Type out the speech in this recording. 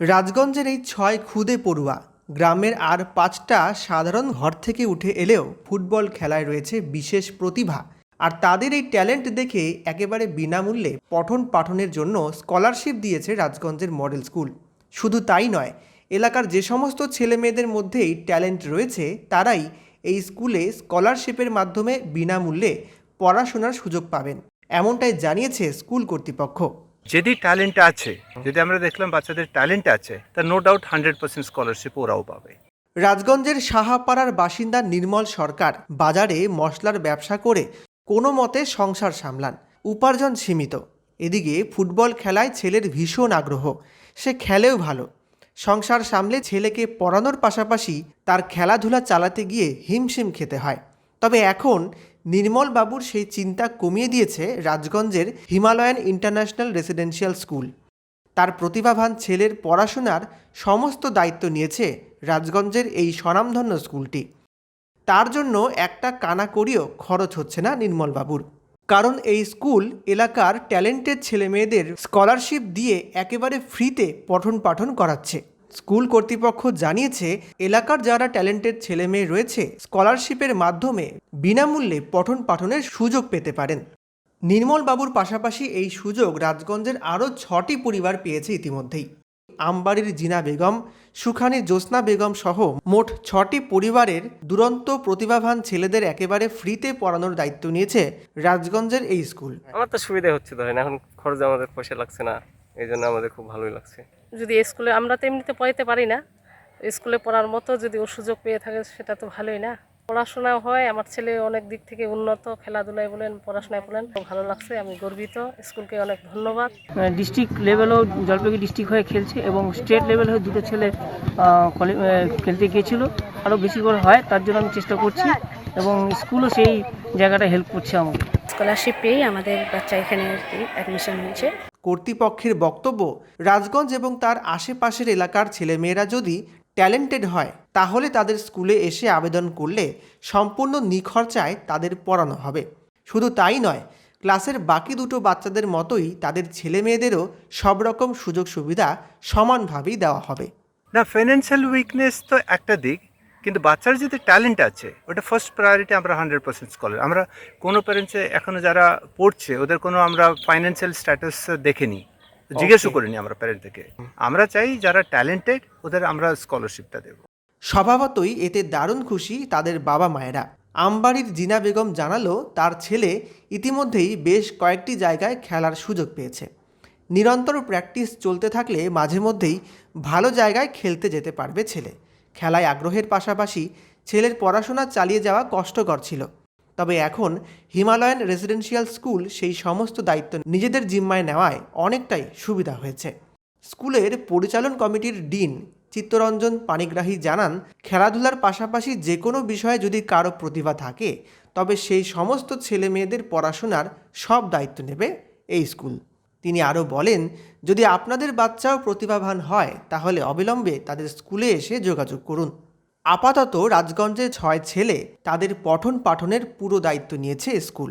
রাজগঞ্জের এই ছয় খুদে পড়ুয়া, গ্রামের আর পাঁচটা সাধারণ ঘর থেকে উঠে এলেও ফুটবল খেলায় রয়েছে বিশেষ প্রতিভা। আর তাদের এই ট্যালেন্ট দেখে একেবারে বিনামূল্যে পঠন পাঠনের জন্য স্কলারশিপ দিয়েছে রাজগঞ্জের মডেল স্কুল। শুধু তাই নয়, এলাকার যে সমস্ত ছেলে মেয়েদের মধ্যেই ট্যালেন্ট রয়েছে, তারাই এই স্কুলে স্কলারশিপের মাধ্যমে বিনামূল্যে পড়াশোনার সুযোগ পাবেন, এমনটাই জানিয়েছে স্কুল কর্তৃপক্ষ। যদি ট্যালেন্ট আছে, যদি আমরা দেখলাম বাচ্চাদের ট্যালেন্ট আছে, তা no doubt hundred percent scholarship ওরাও পাবে। রাজগঞ্জের সাহাপাড়ার বাসিন্দা নির্মল সরকার বাজারে মশলার ব্যবসা করে কোনো মতে সংসার সামলান। উপার্জন সীমিত। এদিকে ফুটবল খেলায় ছেলের ভীষণ আগ্রহ। সে খেলেও ভালো। সংসার সামলে ছেলেকে পড়ানোর পাশাপাশি তার খেলাধুলা চালাতে গিয়ে হিমশিম খেতে হয়। তবে এখন নির্মল বাবুর সেই চিন্তা কমিয়ে দিয়েছে রাজগঞ্জের হিমালয়ান ইন্টারন্যাশনাল রেসিডেন্সিয়াল স্কুল। তার প্রতিভাবান ছেলের পড়াশোনার সমস্ত দায়িত্ব নিয়েছে রাজগঞ্জের এই স্বনামধন্য স্কুলটি। তার জন্য একটা কানা করিও খরচ হচ্ছে না নির্মলবাবুর কারণ এই স্কুল এলাকার ট্যালেন্টেড ছেলেমেয়েদের স্কলারশিপ দিয়ে একেবারে ফ্রিতে পঠন পাঠন করাচ্ছে। স্কুল কর্তৃপক্ষ জানিয়েছে, এলাকার যারা ট্যালেন্টেড ছেলে মেয়ে রয়েছে, স্কলারশিপের মাধ্যমে বিনামূল্যে পঠন পাঠনের সুযোগ পেতে পারেন। নির্মল বাবুর পাশাপাশি এই সুযোগ রাজগঞ্জের আরও ছটি পরিবার পেয়েছে ইতিমধ্যেই। আমবাড়ির জিনা বেগম, সুখানি জ্যোৎস্না বেগম সহ মোট ছটি পরিবারের দুরন্ত প্রতিভাবান ছেলেদের একেবারে ফ্রিতে পড়ানোর দায়িত্ব নিয়েছে রাজগঞ্জের এই স্কুল। আমার তো সুবিধা হচ্ছে ধরেন, এখন খরচ আমাদের পয়সা লাগছে না, এই জন্য আমাদের খুব ভালোই লাগছে। যদি স্কুলে আমরা তো এমনিতে পড়াইতে পারি না। স্কুলে পড়ার মতো যদি ও সুযোগ পেয়ে থাকে সেটা তো ভালোই না। পড়াশোনা হয় আমার ছেলে অনেক দিক থেকে উন্নত খেলাধুলায় বলেন পড়াশোনায় বলেন খুব ভালো লাগছে আমি গর্বিত। স্কুলকে অনেক ধন্যবাদ। ডিস্ট্রিক্ট লেভেলেও জলপাইগুড়ি ডিস্ট্রিক্ট হয়ে খেলছে এবং স্টেট লেভেল হয়ে দুটো ছেলে খেলতে গিয়েছিল। আরও বেশি করে হয় তার জন্য আমি চেষ্টা করছি এবং স্কুলও সেই জায়গাটা হেল্প করছে আমাকে। স্কলারশিপ পেয়েই আমাদের বাচ্চা এখানে আর কি অ্যাডমিশন হয়েছে। কর্তৃপক্ষের বক্তব্য, রাজগঞ্জ এবং তার আশেপাশের এলাকার ছেলেমেয়েরা যদি ট্যালেন্টেড হয়, তাহলে তাদের স্কুলে এসে আবেদন করলে সম্পূর্ণ নিখরচায় তাদের পড়ানো হবে। শুধু তাই নয়, ক্লাসের বাকি দুটো বাচ্চাদের মতোই তাদের ছেলেমেয়েদেরও সব রকম সুযোগ সুবিধা সমানভাবেই দেওয়া হবে। না ফাইন্যান্সিয়াল উইকনেস তো একটা দিক কিন্তু বাচ্চার যদি ট্যালেন্ট আছে ওটা ফার্স্ট প্রায়োরিটি আমরা হান্ড্রেড পার্সেন্ট স্কলার আমরা কোনো প্যারেন্টসে এখনও যারা পড়ছে ওদের কোনো আমরা ফাইন্যান্সিয়াল স্ট্যাটাস দেখিনি। জিজ্ঞেসও করিনি আমরা প্যারেন্টদেরকে আমরা চাই যারা ট্যালেন্টেড ওদের আমরা স্কলারশিপটা দেবো। স্বভাবতই এতে দারুণ খুশি তাদের বাবা মায়েরা। আমবাড়ির জিনা বেগম জানালো তার ছেলে ইতিমধ্যেই বেশ কয়েকটি জায়গায় খেলার সুযোগ পেয়েছে। নিরন্তর প্র্যাকটিস চলতে থাকলে মাঝে মধ্যেই ভালো জায়গায় খেলতে যেতে পারবে ছেলে। খেলায় আগ্রহের পাশাপাশি ছেলের পড়াশোনা চালিয়ে যাওয়া কষ্টকর ছিল। তবে এখন হিমালয়ান রেসিডেন্সিয়াল স্কুল সেই সমস্ত দায়িত্ব নিজেদের জিম্মায় নেওয়ায় অনেকটাই সুবিধা হয়েছে। স্কুলের পরিচালন কমিটির ডিন চিত্তরঞ্জন পানিগ্রাহী জানান, খেলাধুলার পাশাপাশি যে কোনো বিষয়ে যদি কারও প্রতিভা থাকে, তবে সেই সমস্ত ছেলে মেয়েদের পড়াশোনার সব দায়িত্ব নেবে এই স্কুল। তিনি আরও বলেন, যদি আপনাদের বাচ্চাও প্রতিভাবান হয়, তাহলে অবিলম্বে তাদের স্কুলে এসে যোগাযোগ করুন। আপাতত রাজগঞ্জে ছয় ছেলে, তাদের পঠন পাঠনের পুরো দায়িত্ব নিয়েছে স্কুল।